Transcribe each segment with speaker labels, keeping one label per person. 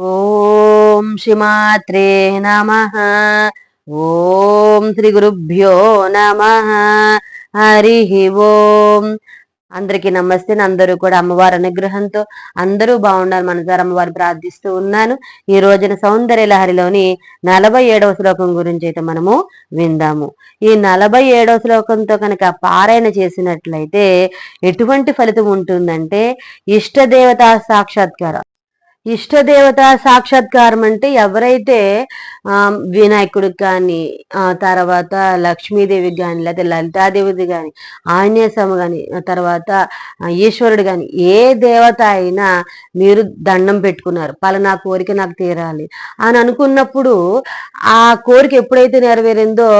Speaker 1: ఓం శ్రీమాత్రే నమ. ఓం శ్రీ గురుభ్యో నమ. హరి ఓం. అందరికీ నమస్తే. అందరూ కూడా అమ్మవారి అనుగ్రహంతో అందరూ బాగుండాలి మనసారి అమ్మవారిని ప్రార్థిస్తూ ఉన్నాను. ఈ రోజున సౌందర్య లహరిలోని నలభై ఏడవ శ్లోకం గురించి అయితే మనము విందాము. ఈ నలభై ఏడవ శ్లోకంతో కనుక పారాయణ చేసినట్లయితే ఎటువంటి ఫలితం ఉంటుందంటే ఇష్టదేవత సాక్షాత్కారం. ఇష్టదేవత సాక్షాత్కారం అంటే ఎవరైతే ఆ వినాయకుడికి కానీ ఆ తర్వాత లక్ష్మీదేవికి కానీ లేకపోతే లలితాదేవికి కానీ ఆంజనేయ స్వామి కానీ తర్వాత ఈశ్వరుడు కానీ ఏ దేవత అయినా మీరు దండం పెట్టుకున్నారు. పలానా కోరిక నాకు తీరాలి అని అనుకున్నప్పుడు ఆ కోరిక ఎప్పుడైతే నెరవేరిందో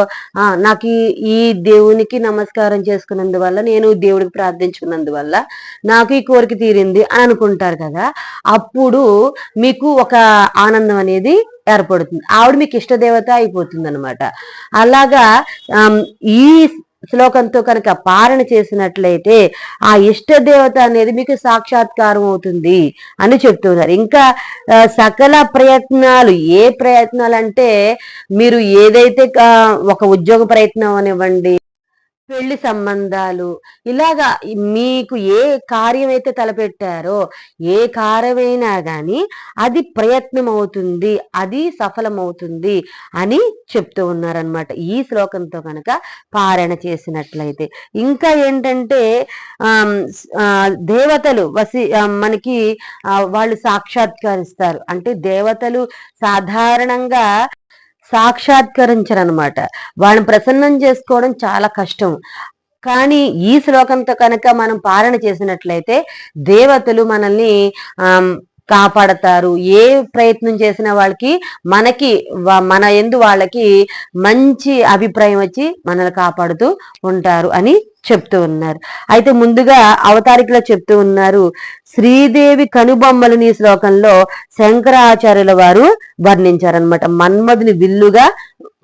Speaker 1: నాకు ఈ దేవునికి నమస్కారం చేసుకున్నందువల్ల నేను దేవుడికి ప్రార్థించుకున్నందువల్ల నాకు ఈ కోరిక తీరింది అని అనుకుంటారు కదా. అప్పుడు మీకు ఒక ఆనందం అనేది ఏర్పడుతుంది. ఆవిడ మీకు ఇష్టదేవత అయిపోతుంది అనమాట అలాగా ఈ శ్లోకంతో కనుక పారణ చేసినట్లయితే ఆ ఇష్ట దేవత అనేది మీకు సాక్షాత్కారం అవుతుంది అని చెప్తున్నారు ఇంకా సకల ప్రయత్నాలు ఏ ప్రయత్నాలు అంటే మీరు ఏదైతే ఒక ఉద్యోగ ప్రయత్నం అనివ్వండి పెళ్ళి సంబంధాలు. ఇలాగా మీకు ఏ కార్యం అయితే తలపెట్టారో ఏ కార్యమైనా కానీ అది ప్రయత్నం అవుతుంది అది సఫలమవుతుంది అని చెప్తూ ఉన్నారనమాట ఈ శ్లోకంతో కనుక పారాయణ చేసినట్లయితే. ఇంకా ఏంటంటే దేవతలు వసి మనకి వాళ్ళు సాక్షాత్కరిస్తారు. అంటే దేవతలు సాధారణంగా సాక్షాత్కరించరనమాట వాళ్ళని ప్రసన్నం చేసుకోవడం చాలా కష్టం. కానీ ఈ శ్లోకంతో కనుక మనం పాలన చేసినట్లయితే దేవతలు మనల్ని కాపాడతారు. ఏ ప్రయత్నం చేసిన వాళ్ళకి మనకి మన ఎందు వాళ్ళకి మంచి అభిప్రాయం వచ్చి మనల్ని కాపాడుతూ ఉంటారు అని చెప్తూ ఉన్నారు. అయితే ముందుగా అవతారికలో చెప్తూ ఉన్నారు శ్రీదేవి కనుబొమ్మలని శ్లోకంలో శంకరాచార్యుల వారు వర్ణించారనమాట మన్మధుని విల్లుగా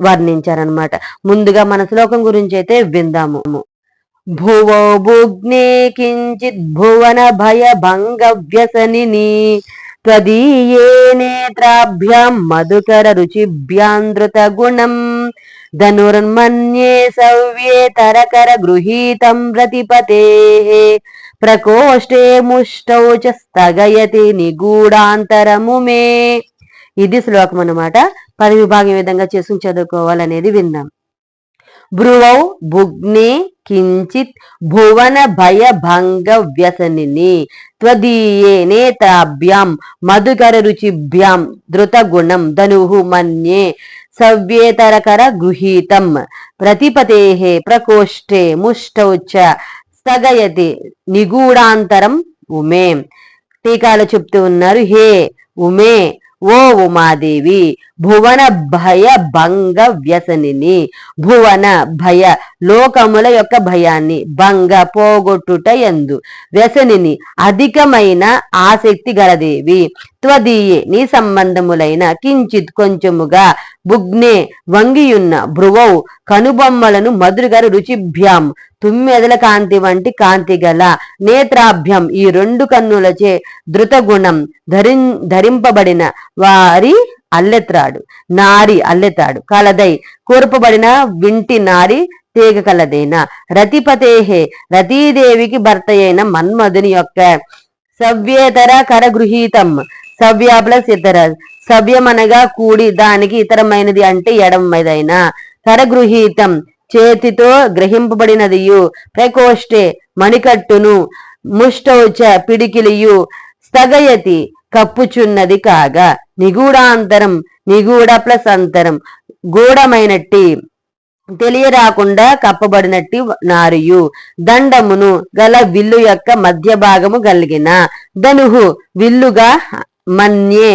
Speaker 1: వర్ణించారనమాట ముందుగా మన శ్లోకం గురించి అయితే విందాము. భువో భుగ్నే కించిద్భువన భయ భంగ వ్యసనిని నేత్రాభ్యాం మధుకర రుచిభ్యాంధృత గుణం ధనుర్మన్యే సవ్యే తరకర గృహీతం ప్రతిపతే ప్రకోష్టే ముష్టౌ చ స్థగయతి నిగూఢాంతరము మే ఇది శ్లోకం అనమాట పది విభాగం విధంగా చేసుకుని చదువుకోవాలనేది విందాం భ్రువౌ భుగ్నే కించిత్ భువన భయ భంగ వ్యసనిని. త్వదీయే నేత్రాభ్యాం మధుకర రుచిభ్యాం ధృతగుణం ధనుహు మన్యే సవ్యేతరకర గృహీతం. ప్రతిపతే ప్రకోష్ఠే ముష్టౌ చ స్థగయతి నిగూఢాంతరం ఉమే. టీకాలు చెప్తూ ఉన్నారు హే ఉమే ఓ ఉమాదేవి భువన భయ భంగ వ్యసనిని. భువన భయ లోకముల యొక్క భయాన్ని భంగ పోగొట్టుట ఎందు వ్యసనిని అధికమైన ఆసక్తి గలదేవి. త్వదీయే నీ సంబంధములైన కించిత్ కొంచెముగా బుగ్నే వంగియున్న భ్రువౌ కనుబొమ్మలను మధురగర రుచిభ్యాం. తుమ్మెదల కాంతి వంటి కాంతి గల నేత్రాభ్యం ఈ రెండు కన్నులచే ధృతగుణం ధరిం ధరింపబడిన వారి అల్లెత్రాడు నారి అల్లెత్రాడు కలదై కోర్పబడిన వింటి నారి తీగ కలదైన. రతిపతేహే రతీదేవికి భర్త అయిన మన్మధుని యొక్క సవ్యేతర కరగృహీతం. సవ్య ప్లస్ ఇతర సవ్యమనగా కూడి దానికి ఇతరమైనది అంటే ఎడమైదైన కరగృహీతం. చేతితో గ్రహింపబడినదియు. ప్రకోష్ఠే మణికట్టును. ముష్టౌచ పిడికిలియు. స్థగయతి కప్పుచున్నది కాగా నిగూఢాంతరం నిగూఢ ప్లస్ అంతరం గూఢమైనట్టి తెలియరాకుండా కప్పబడినట్టి నారియు దండమును గల విల్లు యొక్క మధ్య భాగము కలిగిన ధనుహు విల్లుగా మన్యే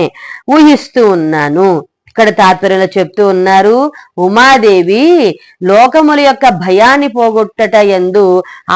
Speaker 1: ఊహిస్తూ ఉన్నాను. ఇక్కడ తాత్పర్యంలో చెప్తూ ఉన్నారు. ఉమాదేవి లోకముల యొక్క భయాన్ని పోగొట్టట ఎందు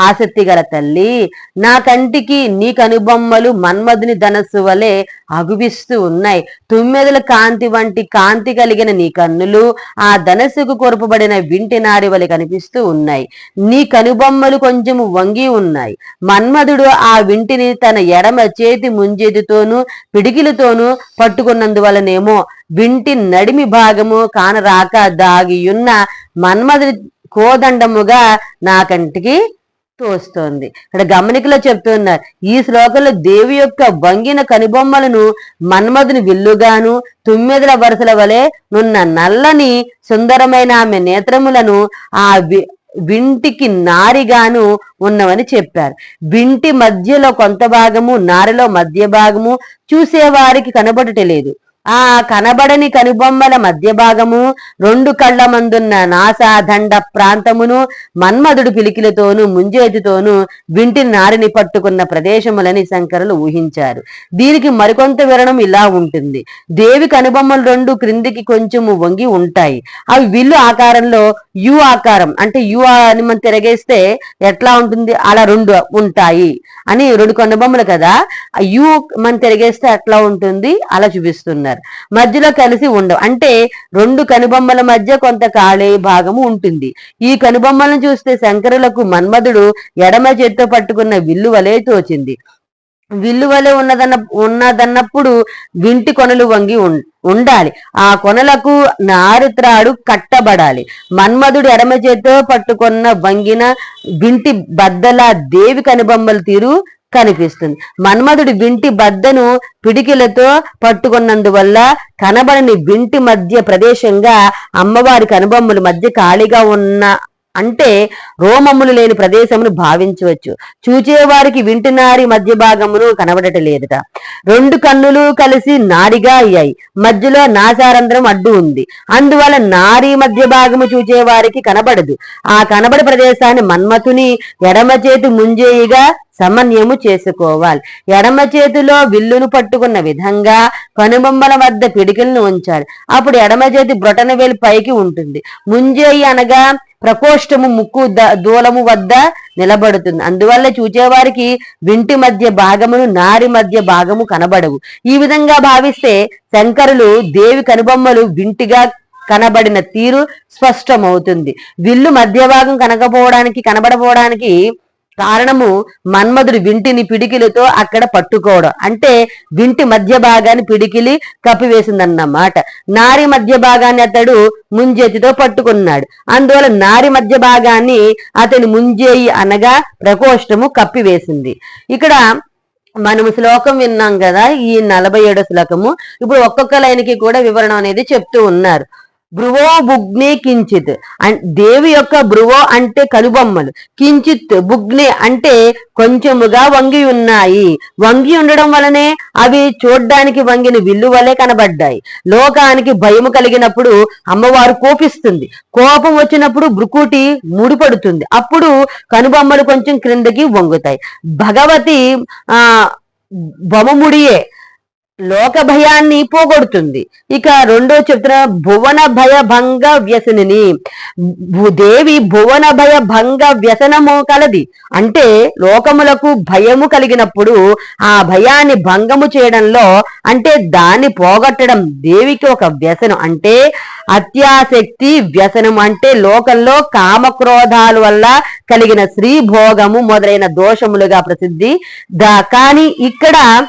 Speaker 1: ఆసక్తి గల తల్లి. నా కంటికి నీ కనుబొమ్మలు మన్మధుని ధనస్సు వలె అగుపిస్తూ ఉన్నాయి. తుమ్మెదల కాంతి వంటి కాంతి కలిగిన నీ కన్నులు ఆ ధనస్సుకు కొరపబడిన వింటి నాడి వలె కనిపిస్తూ ఉన్నాయి. నీ కనుబొమ్మలు కొంచెం వంగి ఉన్నాయి. మన్మధుడు ఆ వింటిని తన ఎడమ చేతి ముంజేతితోనూ పిడికిలతోనూ పట్టుకున్నందువలనేమో వింటి నడిమి భాగము కానరాక దాగియున్న మన్మధుడి కోదండముగా నా కంటికి తోస్తోంది. ఇక్కడ గమనికలో చెప్తున్నారు ఈ శ్లోకంలో దేవి యొక్క వంగిన కనుబొమ్మలను మన్మధుని విల్లుగాను తుమ్మెదల వరుసల వలె నున్న నల్లని సుందరమైన ఆమె నేత్రములను ఆ వింటికి నారిగాను ఉన్నవని చెప్పారు. వింటి మధ్యలో కొంత భాగము నారిలో మధ్య భాగము చూసేవారికి కనబడటలేదు. ఆ కనబడని కనుబొమ్మల మధ్య భాగము రెండు కళ్ళ మందున్న నాసాదండ ప్రాంతమును మన్మధుడు పిలికిలతోనూ ముంజేతితోనూ వింటి నారిని పట్టుకున్న ప్రదేశములని శంకరులు ఊహించారు. దీనికి మరికొంత వివరణం ఇలా ఉంటుంది. దేవి కనుబొమ్మలు రెండు క్రిందికి కొంచెము వంగి ఉంటాయి. అవి విల్లు ఆకారంలో యు ఆకారం అంటే యు అని మనం తిరగేస్తే ఎట్లా ఉంటుంది? అలా రెండు ఉంటాయి అని రెండు కనుబొమ్మలు కదా. యు మనం తిరగేస్తే ఎట్లా ఉంటుంది? అలా చూపిస్తున్నారు. మధ్యలో కలిసి ఉండవు. అంటే రెండు కనుబొమ్మల మధ్య కొంత కాళే భాగము ఉంటుంది. ఈ కనుబొమ్మలను చూస్తే శంకరులకు మన్మధుడు ఎడమ చేత్తో పట్టుకున్న విల్లు వలె తోచింది. విల్లు వలె ఉన్నదన్న ఉన్నదన్నప్పుడు వింటి కొనలు వంగి ఉం- ఉండాలి. ఆ కొనలకు నారుత్రాడు కట్టబడాలి. మన్మధుడు ఎడమ చేత్తో పట్టుకున్న వంగిన వింటి బద్దల దేవి కనుబొమ్మల తీరు కనిపిస్తుంది. మన్మధుడి వింటి బద్దను పిడికిలతో పట్టుకున్నందువల్ల కనబడని వింటి మధ్య ప్రదేశంగా అమ్మవారి కనుబొమ్మల మధ్య ఖాళీగా ఉన్న అంటే రోమములు లేని ప్రదేశమును భావించవచ్చు. చూచేవారికి వింటినారి మధ్య భాగమును కనబడట లేదుట రెండు కన్నులు కలిసి నారిగా అయ్యాయి. మధ్యలో నాసారంధ్రం అడ్డు ఉంది. అందువల్ల నారి మధ్య భాగము చూచేవారికి కనబడదు. ఆ కనబడి ప్రదేశాన్ని మన్మథుని ఎడమ చేతి ముంజేయిగా సమన్యము చేసుకోవాలి. ఎడమ చేతిలో విల్లును పట్టుకున్న విధంగా కనుబొమ్మల వద్ద పిడికిలను ఉంచాలి. అప్పుడు ఎడమ చేతి బ్రొటన వేలు పైకి ఉంటుంది. ముంజేయి అనగా ప్రకోష్టము ముక్కు ద- దూలము వద్ద నిలబడుతుంది. అందువల్ల చూచేవారికి వింటి మధ్య భాగమును నారి మధ్య భాగము కనబడవు. ఈ విధంగా భావిస్తే శంకరులు దేవి కనుబొమ్మలు వింటిగా కనబడిన తీరు స్పష్టమవుతుంది. విల్లు మధ్య భాగం కనకపోవడానికి కనబడపోవడానికి కారణము మన్మధుడు వింటిని పిడికిలతో అక్కడ పట్టుకోవడం. అంటే వింటి మధ్య భాగాన్ని పిడికిలి కప్పివేసిందన్నమాట నారి మధ్య భాగాన్ని అతడు ముంజేతితో పట్టుకున్నాడు. అందువల్ల నారి మధ్య భాగాన్ని అతని ముంజేయి అనగా ప్రకోష్టము కప్పివేసింది ఇక్కడ మనము శ్లోకం విన్నాం కదా ఈ నలభై ఏడో శ్లోకము. ఇప్పుడు ఒక్కొక్క లైన్కి కూడా వివరణ అనేది చెప్తూ ఉన్నారు. భ్రువో బుగ్నే కించిత్. దేవి యొక్క భ్రువో అంటే కనుబొమ్మలు. కించిత్ బుగ్నే అంటే కొంచెముగా వంగి ఉన్నాయి. వంగి ఉండడం వలనే అవి చూడ్డానికి వంగిన విల్లు వలె కనబడ్డాయి. లోకానికి భయము కలిగినప్పుడు అమ్మవారు కోపిస్తుంది. కోపం వచ్చినప్పుడు భృకుటి ముడిపడుతుంది. అప్పుడు కనుబొమ్మలు కొంచెం క్రిందకి వంగుతాయి. భగవతి ఆ బొమముడియే లోక భయాన్ని పోగొడుతుంది. ఇక రెండో చెప్తున్న భువన భయ భంగ వ్యసనిని. భు- దేవి భువన భయ భంగ వ్యసనము కలది. అంటే లోకములకు భయము కలిగినప్పుడు ఆ భయాన్ని భంగము చేయడంలో అంటే దాన్ని పోగొట్టడం దేవికి ఒక వ్యసనం. అంటే అత్యాసక్తి వ్యసనం. అంటే లోకంలో కామక్రోధాల వల్ల కలిగిన స్త్రీ భోగము మొదలైన దోషములుగా ప్రసిద్ధి దా. కానీ ఇక్కడ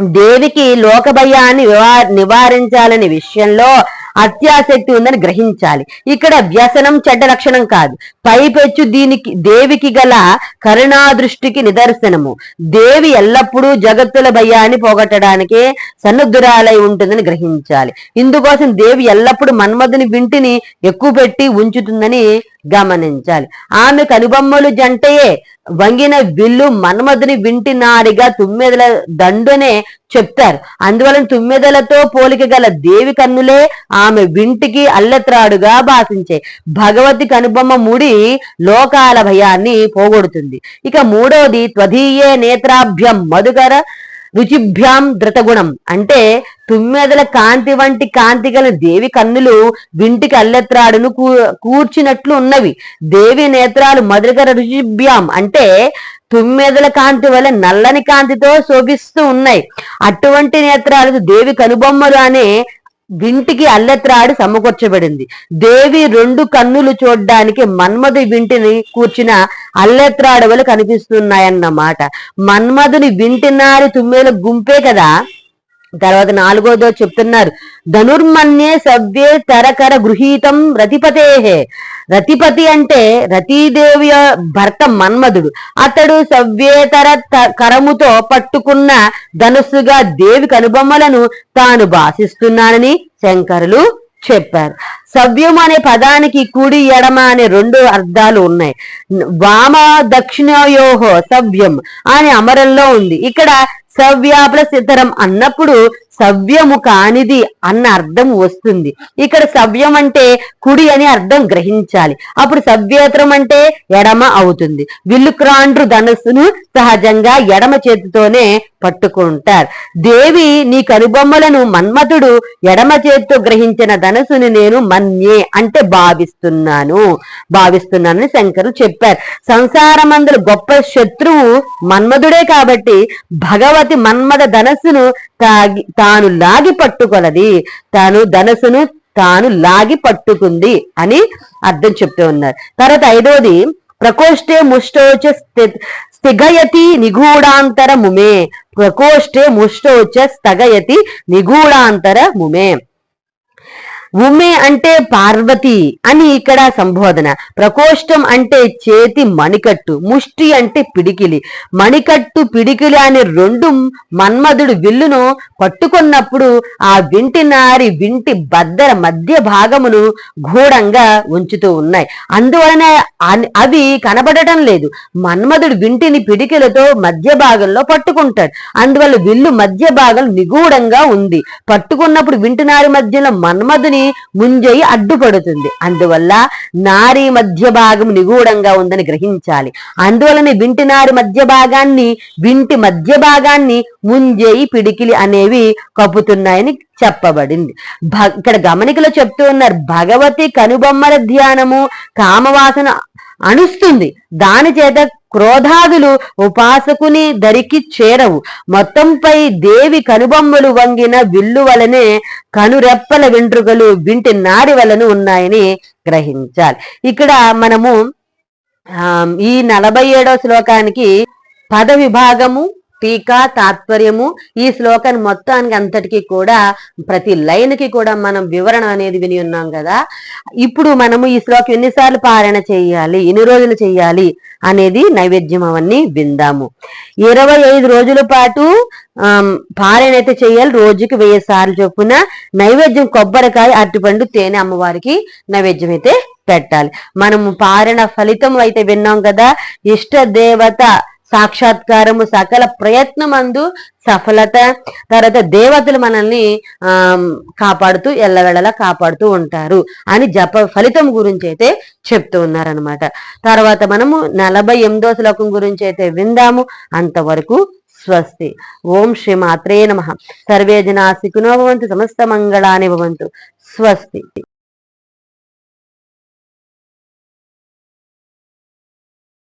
Speaker 1: దేవికి లోక భయాన్ని నివా- నివారించాలనే విషయంలో అత్యాసక్తి ఉందని గ్రహించాలి. ఇక్కడ వ్యసనం చెడ్డ లక్షణం కాదు. పైపెచ్చు దీనికి దేవికి గల కరుణా దృష్టికి నిదర్శనము. దేవి ఎల్లప్పుడూ జగత్తుల భయాన్ని పోగొట్టడానికే సన్నద్ధురాలై ఉంటుందని గ్రహించాలి. ఇందుకోసం దేవి ఎల్లప్పుడూ మన్మధుని వింటిని ఎక్కువ పెట్టి ఉంచుతుందని గమనించాలి. ఆమె కనుబొమ్మలు జంటయే. వంగిన విల్లు మన్మధుని వింటి నారిగా తుమ్మెదల దండునే చెప్తారు అందువలన తుమ్మెదలతో పోలిక గల దేవి కన్నులే ఆమె వింటికి అల్లెత్రాడుగా భాషించే భగవతి కనుబొమ్మ ముడి లోకాల భయాన్ని పోగొడుతుంది. ఇక మూడవది త్వదీయే నేత్రాభ్యం మధుకర రుచిభ్యాం ధృతగుణం. అంటే తుమ్మెదల కాంతి వంటి కాంతి గల దేవి కన్నులు వింటికి అల్లెత్రాడును కూర్చినట్లు ఉన్నవి. దేవి నేత్రాలు మధురకర రుచిభ్యాం అంటే తుమ్మెదల కాంతి వల్ల నల్లని కాంతితో శోభిస్తూ ఉన్నాయి. అటువంటి నేత్రాలకు దేవి కనుబొమ్మలు అనే వింటికి అల్లెత్రాడు సమకూర్చబడింది. దేవి రెండు కన్నులు చూడ్డానికి మన్మధు వింటిని కూర్చిన అల్లెత్రాడు కనిపిస్తున్నాయన్నమాట. మన్మధుని వింటినారి తుమ్మెల గుంపే కదా? తర్వాత నాలుగోదో చెప్తున్నారు. ధనుర్మన్యే సవ్యే తరకర గృహీతం రతిపతేహే. రతిపతి అంటే రతీదేవి భర్త మన్మధుడు. అతడు సవ్యేతర కరముతో పట్టుకున్న ధనుస్సుగా దేవి కనుబొమ్మలను తాను భాషిస్తున్నానని శంకరులు చెప్పారు. సవ్యం అనే పదానికి కుడి ఎడమ అనే రెండు అర్థాలు ఉన్నాయి. వామ దక్షిణయోహో సవ్యం అనే అమరంలో ఉంది. ఇక్కడ సవ్య సిద్ధరం అన్నప్పుడు సవ్యము కానిది అన్న అర్థం వస్తుంది. ఇక్కడ సవ్యం అంటే కుడి అని అర్థం గ్రహించాలి. అప్పుడు సవ్యేతరం అంటే ఎడమ అవుతుంది. విల్లుక్రాండ్రు ధనస్సును సహజంగా ఎడమ చేతితోనే పట్టుకుంటారు. దేవి నీ కనుబొమ్మలను మన్మథుడు ఎడమ చేతితో గ్రహించిన ధనస్సుని నేను మన్యే అంటే భావిస్తున్నాను. భావిస్తున్నానని శంకరు చెప్పారు. సంసారమందుల గొప్ప శత్రువు మన్మధుడే కాబట్టి భగవతి మన్మథ ధనస్సును తాగి తాను లాగి పట్టుకొలది తాను ధనస్సును తాను లాగి పట్టుకుంది అని అర్థం చెప్తూ ఉన్నారు. తర్వాత ఐదోది ప్రకోష్ఠే ముష్టోచ స్థి- స్థిగయతి నిగూఢాంతర ముమే. ప్రకోష్ఠే ముష్టోచ స్థగయతి నిగూఢాంతర ముమే. ఉమే అంటే పార్వతి అని ఇక్కడ సంబోధన. ప్రకోష్టం అంటే చేతి మణికట్టు ముష్టి అంటే పిడికిలి. మణికట్టు పిడికిలి అనే రెండు మన్మధుడు విల్లును పట్టుకున్నప్పుడు ఆ వింటి నారి వింటి బద్దర మధ్య భాగమును గూఢంగా ఉంచుతూ ఉన్నాయి. అందువలన అవి కనబడటం లేదు. మన్మధుడు వింటిని పిడికిలతో మధ్య భాగంలో పట్టుకుంటాడు. అందువల్ల విల్లు మధ్య భాగం నిగూఢంగా ఉంది. పట్టుకున్నప్పుడు వింటి నారి మధ్యలో మన్మధుని ముంజయి అడ్డుపడుతుంది. అందువల్ల నారి మధ్య భాగం నిగూఢంగా ఉందని గ్రహించాలి. అందువలనే వింటి నారి మధ్య భాగాన్ని వింటి మధ్య భాగాన్ని ముంజేయి పిడికిలి అనేవి కప్పుతున్నాయని చెప్పబడింది. ఇక్కడ గమనికలో చెప్తూ ఉన్నారు భగవతి కనుబొమ్మల ధ్యానము కామవాసన అణుస్తుంది దాని చేత క్రోధాదులు ఉపాసకుని దరికి చేరవు. మొత్తంపై దేవి కనుబొమ్మలు వంగిన విల్లు వలనే కనురెప్పల వెంట్రుకలు వింటి నాడి వలన ఉన్నాయని గ్రహించాలి. ఇక్కడ మనము ఈ నలభై ఏడవ శ్లోకానికి పద విభాగము టీకా తాత్పర్యము ఈ శ్లోకాన్ని మొత్తానికి అంతటికి కూడా ప్రతి లైన్కి కూడా మనం వివరణ అనేది విని ఉన్నాం కదా. ఇప్పుడు మనము ఈ శ్లోకం ఎన్నిసార్లు పారాయణ చేయాలి? ఎన్ని రోజులు చేయాలి? అనేది నైవేద్యం అవన్నీ విందాము. ఇరవై ఐదు రోజుల పాటు పారాయణ అయితే చేయాలి. రోజుకి వెయ్యి సార్లు చొప్పున నైవేద్యం కొబ్బరికాయ అరటిపండు తేనె అమ్మవారికి నైవేద్యం అయితే పెట్టాలి. మనము పారణ ఫలితం అయితే విన్నాం కదా? ఇష్ట దేవత సాక్షాత్కారము సకల ప్రయత్నమందు సఫలత తర్వాత దేవతలు మనల్ని ఆ కాపాడుతూ ఎల్లవెళ్ళలా కాపాడుతూ ఉంటారు అని జప ఫలితం గురించి అయితే చెప్తూ ఉన్నారనమాట తర్వాత మనము నలభై ఎనిమిదో శ్లోకం గురించి అయితే విందాము. అంతవరకు స్వస్తి. ఓం శ్రీ మాత్రే నమ. సర్వే జనా సుఖినో భవంతు సమస్త మంగళాని భవంతు. స్వస్తి.